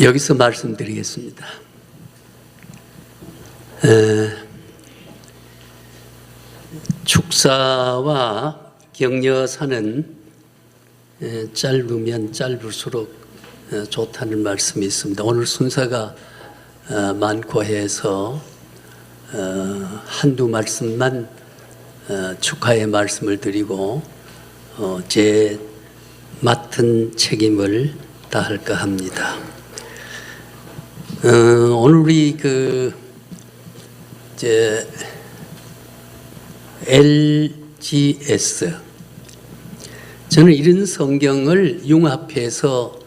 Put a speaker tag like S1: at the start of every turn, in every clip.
S1: 여기서 말씀드리겠습니다. 에, 축사와 격려사는 에, 짧으면 짧을수록 에, 좋다는 말씀이 있습니다. 오늘 순서가 어, 많고 해서 어, 한두 말씀만 어, 축하의 말씀을 드리고 어, 제 맡은 책임을 다할까 합니다. 어, 오늘 우리 그 이제 LGS 저는 이런 성경을 융합해서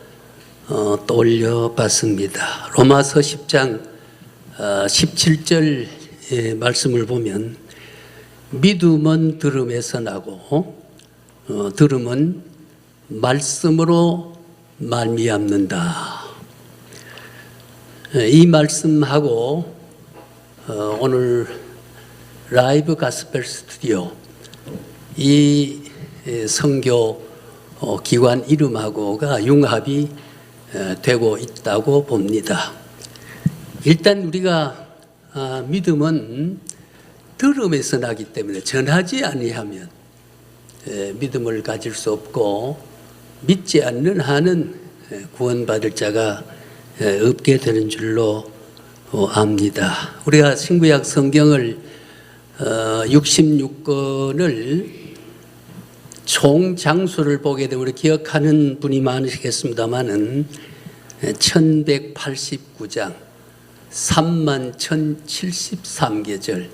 S1: 어, 떠올려 봤습니다. 로마서 10장 어, 17절 말씀을 보면 믿음은 들음에서 나고 어, 들음은 말씀으로 말미암는다. 이 말씀하고 어, 오늘 라이브 가스펠 스튜디오 이 에, 선교 어, 기관 이름하고가 융합이 에, 되고 있다고 봅니다. 일단 우리가 아, 믿음은 들음에서 나기 때문에 전하지 아니하면 에, 믿음을 가질 수 없고 믿지 않는 한은 에, 구원받을 자가 에, 없게 되는 줄로 어, 압니다. 우리가 신구약 성경을 어, 66권을 총 장수를 보게 되면 기억하는 분이 많으시겠습니다만은 1189장 3만 1073계절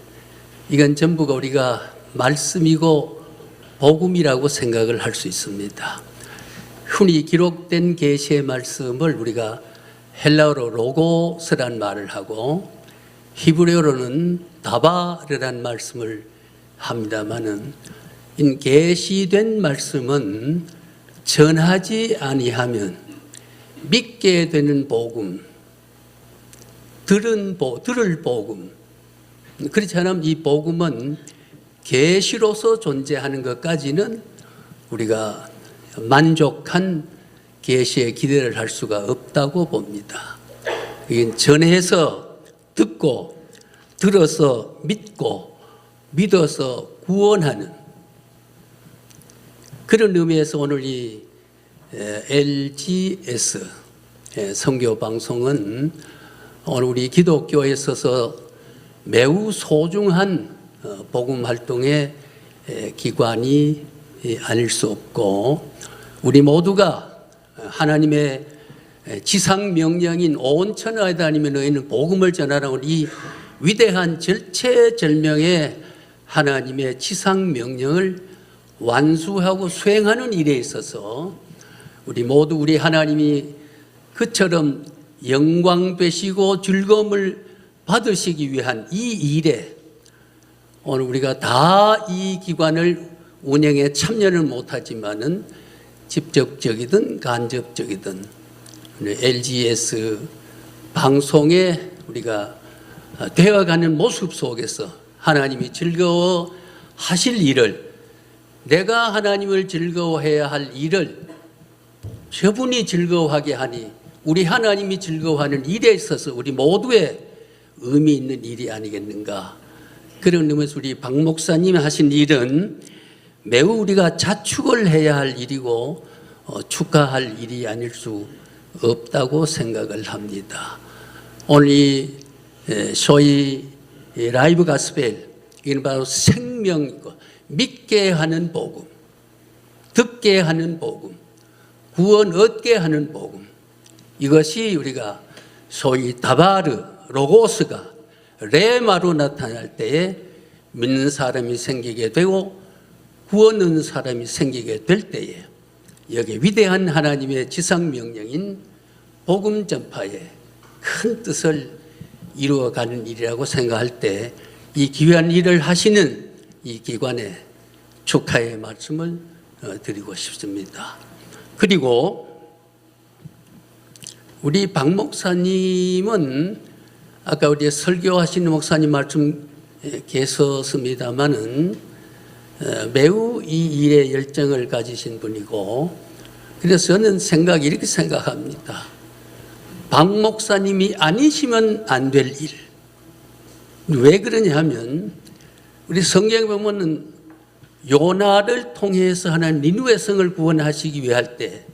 S1: 이건 전부가 우리가 말씀이고 복음이라고 생각을 할 수 있습니다. 흔히 기록된 계시의 말씀을 우리가 헬라어로 로고스란 말을 하고 히브리어로는 다바르란 말씀을 합니다마는 이 계시된 말씀은 전하지 아니하면 믿게 되는 복음, 들은 보, 들을 복음. 그렇지 않으면 이 복음은 계시로서 존재하는 것까지는 우리가 만족한 계시에 기대를 할 수가 없다고 봅니다. 이게 전해서 듣고 들어서 믿고 믿어서 구원하는 그런 의미에서 오늘 이 LGS 성교 방송은 오늘 우리 기독교에 있어서 매우 소중한 어, 복음 활동의 기관이 아닐 수 없고 우리 모두가 하나님의 지상 명령인 온 천하에 다니며 너희는 복음을 전하라는 이 위대한 절체절명의 하나님의 지상 명령을 완수하고 수행하는 일에 있어서 우리 모두 우리 하나님이 그처럼 영광 되시고 즐거움을 받으시기 위한 이 일에 오늘 우리가 다 이 기관을 운영에 참여는 못하지만은 직접적이든 간접적이든 LGS 방송에 우리가 되어가는 모습 속에서 하나님이 즐거워 하실 일을 내가 하나님을 즐거워해야 할 일을 저분이 즐거워하게 하니 우리 하나님이 즐거워하는 일에 있어서 우리 모두의 의미 있는 일이 아니겠는가? 그런 의미에서 우리 박 목사님 하신 일은 매우 우리가 자축을 해야 할 일이고 어, 축하할 일이 아닐 수 없다고 생각을 합니다. 오늘 이 에, 소위 이 라이브 가스펠 이는 바로 생명이고 믿게 하는 복음, 듣게 하는 복음, 구원 얻게 하는 복음 이것이 우리가 소위 다바르 로고스가 레마로 나타날 때에 믿는 사람이 생기게 되고 구원 얻는 사람이 생기게 될 때에 여기 위대한 하나님의 지상 명령인 복음 전파의 큰 뜻을 이루어가는 일이라고 생각할 때 이 귀한 일을 하시는 이 기관에 축하의 말씀을 어, 드리고 싶습니다. 그리고 우리 박 목사님은 아까 우리 설교하시는 목사님 말씀 계셨습니다마는 어, 매우 이 일에 열정을 가지신 분이고 그래서 저는 생각 이렇게 생각합니다. 박 목사님이 아니시면 안 될 일. 왜 그러냐 하면 우리 성경에 보면은 요나를 통해서 하나님 니누의 성을 구원하시기 위할 때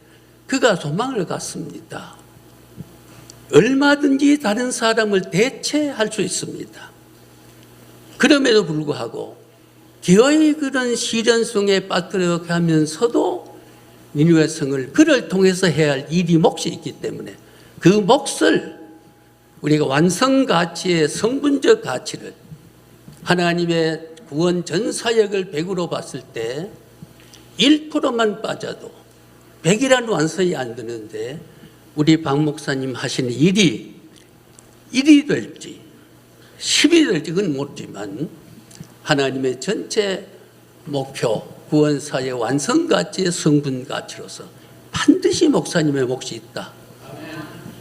S1: 그가 소망을 갖습니다. 얼마든지 다른 사람을 대체할 수 있습니다. 그럼에도 불구하고 기어이 그런 시련 속에 빠뜨려 가면서도 니누의 성을 그를 통해서 해야 할 일이 몫이 있기 때문에 그 몫을 우리가 완성 가치의 성분적 가치를 하나님의 구원 전 사역을 100으로 봤을 때 1%만 빠져도 100이라는 완성이 안 되는데 우리 박 목사님 하시는 일이 1이 될지 10이 될지 그건 모르지만 하나님의 전체 목표 구원 사역 완성 가치의 성분 가치로서 반드시 목사님의 몫이 있다.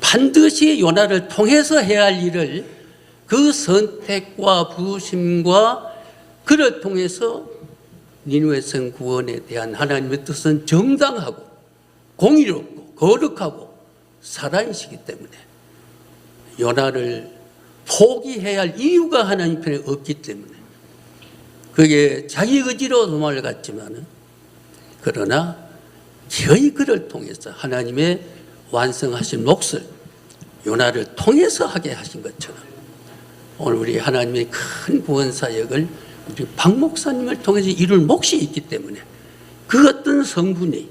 S1: 반드시 요나를 통해서 해야 할 일을 그 선택과 부심과 그를 통해서 니누의 성 구원에 대한 하나님의 뜻은 정당하고 공의롭고 거룩하고 살아이시기 때문에 요나를 포기해야 할 이유가 하나님 편에 없기 때문에 그게 자기 의지로 도망갔지만은 그러나 기어이 그를 통해서 하나님의 완성하신 몫을 요나를 통해서 하게 하신 것처럼 오늘 우리 하나님의 큰 구원 사역을 우리 박 목사님을 통해서 이룰 몫이 있기 때문에 그 어떤 성분이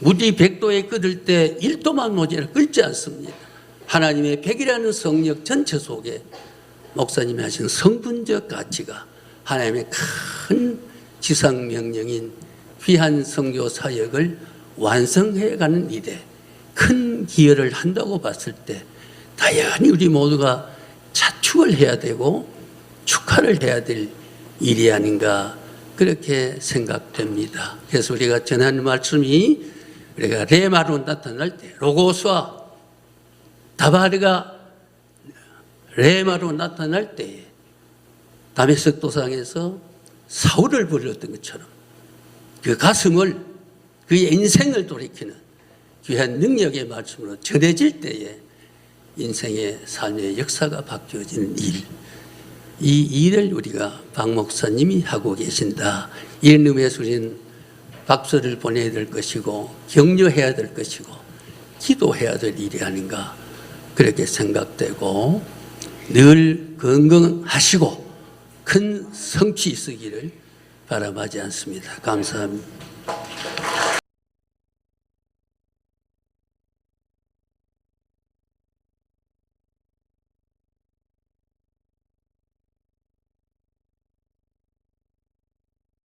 S1: 무디 백도에 끓을 때 1도만 모자라 끓지 않습니다. 하나님의 백이라는 성력 전체 속에 목사님이 하신 성분적 가치가 하나님의 큰 지상 명령인 귀한 성교 사역을 완성해가는 일에 큰 기여를 한다고 봤을 때 당연히 우리 모두가 자축을 해야 되고 축하를 해야 될 일이 아닌가 그렇게 생각됩니다. 그래서 우리가 전하는 말씀이 우리가 레마로 나타날 때 로고스와 다바르가 레마로 나타날 때 다메섹 도상에서 사울을 불렀던 것처럼 그 가슴을 그의 인생을 돌이키는 귀한 능력의 말씀으로 전해질 때에 인생의 삶의 역사가 바뀌어지는 일. 이 일을 우리가 박 목사님이 하고 계신다. 이런 의미에서 우리는 박수를 보내야 될 것이고 격려해야 될 것이고 기도해야 될 일이 아닌가 그렇게 생각되고 늘 건강하시고 큰 성취 있기를 바라마지 않습니다. 감사합니다.